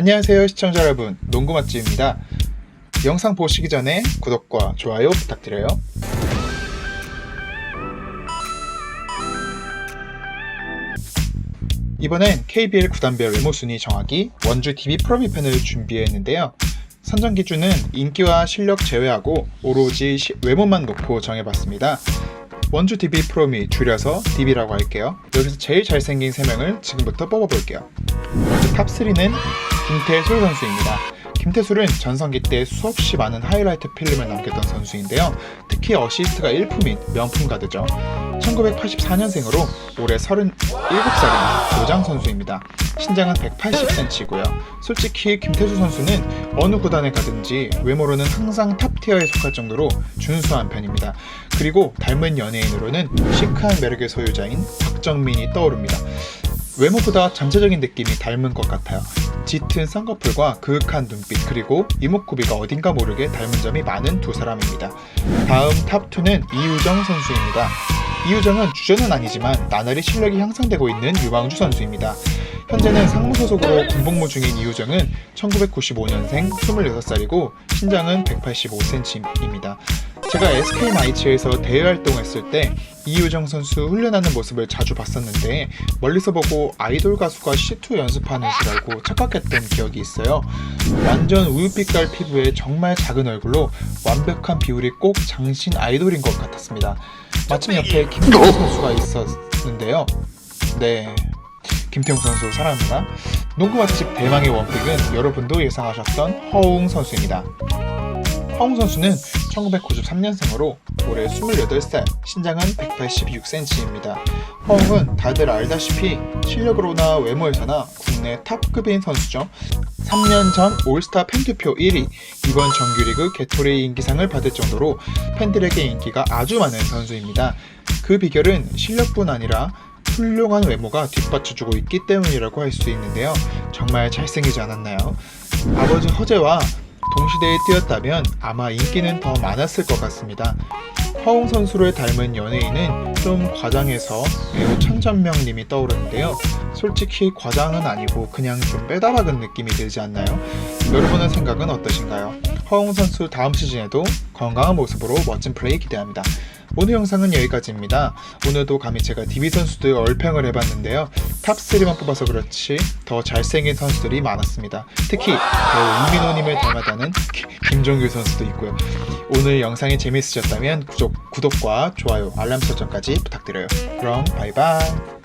안녕하세요 시청자 여러분. 농구 맛집입니다. 영상 보시기 전에 구독과 좋아요 부탁드려요. 이번엔 KBL 구단별 외모 순위 정하기 원주 DB 프로미 펜을 준비했는데요. 선정 기준은 인기와 실력 제외하고 오로지 시- 외모만 놓고 정해봤습니다. 원주 DB 프로미 줄여서 DB라고 할게요. 여기서 제일 잘생긴 3명을 지금부터 뽑아볼게요. 먼저 탑3는 김태술 선수입니다. 김태술은 전성기 때 수없이 많은 하이라이트 필름을 남겼던 선수인데요. 특히 어시스트가 일품인 명품 가드죠. 1984년생으로 올해 37살인 노장 선수입니다. 신장은 180cm이고요. 솔직히 김태수 선수는 어느 구단에 가든지 외모로는 항상 탑티어에 속할 정도로 준수한 편입니다. 그리고 닮은 연예인으로는 시크한 매력의 소유자인 박정민이 떠오릅니다. 외모보다 전체적인 느낌이 닮은 것 같아요. 짙은 쌍꺼풀과 그윽한 눈빛 그리고 이목구비가 어딘가 모르게 닮은 점이 많은 두 사람입니다. 다음 탑2는 이우정 선수입니다. 이우정은 주전은 아니지만 나날이 실력이 향상되고 있는 유망주 선수입니다. 현재는 상무 소속으로 군복무 중인 이우정은 1995년생 26살이고 신장은 185cm입니다. 제가 SK 마이츠에서 대회 활동했을 때 이유정 선수 훈련하는 모습을 자주 봤었는데 멀리서 보고 아이돌 가수가 C2 연습하는 줄 알고 착각했던 기억이 있어요. 완전 우유빛깔 피부에 정말 작은 얼굴로 완벽한 비율이 꼭 장신 아이돌인 것 같았습니다. 마침 옆에 김태형 선수가 있었는데요. 네. 김태형 선수 사랑합니다. 농구 맛집 대망의 원픽은 여러분도 예상하셨던 허웅 선수입니다. 허웅 선수는 1993년생으로 올해 28살, 신장은 186cm입니다. 허웅은 다들 알다시피 실력으로나 외모에서나 국내 탑급인 선수죠. 3년 전 올스타 팬투표 1위, 이번 정규리그 게토레이 인기상을 받을 정도로 팬들에게 인기가 아주 많은 선수입니다. 그 비결은 실력뿐 아니라 훌륭한 외모가 뒷받쳐주고 있기 때문이라고 할 수 있는데요. 정말 잘생기지 않았나요? 아버지 허재와 동시대에 뛰었다면 아마 인기는 더 많았을 것 같습니다. 허웅 선수를 닮은 연예인은 좀 과장해서 배우 천전명님이 떠오르는데요. 솔직히 과장은 아니고 그냥 좀 빼다박은 느낌이 들지 않나요? 여러분의 생각은 어떠신가요? 허웅 선수 다음 시즌에도 건강한 모습으로 멋진 플레이 기대합니다. 오늘 영상은 여기까지입니다. 오늘도 감히 제가 DB 선수들 얼평을 해봤는데요. 탑3만 뽑아서 그렇지 더 잘생긴 선수들이 많았습니다. 특히 배우 이민호님을 닮았다는 기- 김종규 선수도 있고요. 오늘 영상이 재밌으셨다면 구독, 구독과 좋아요, 알람 설정까지 부탁드려요. 그럼 바이바이.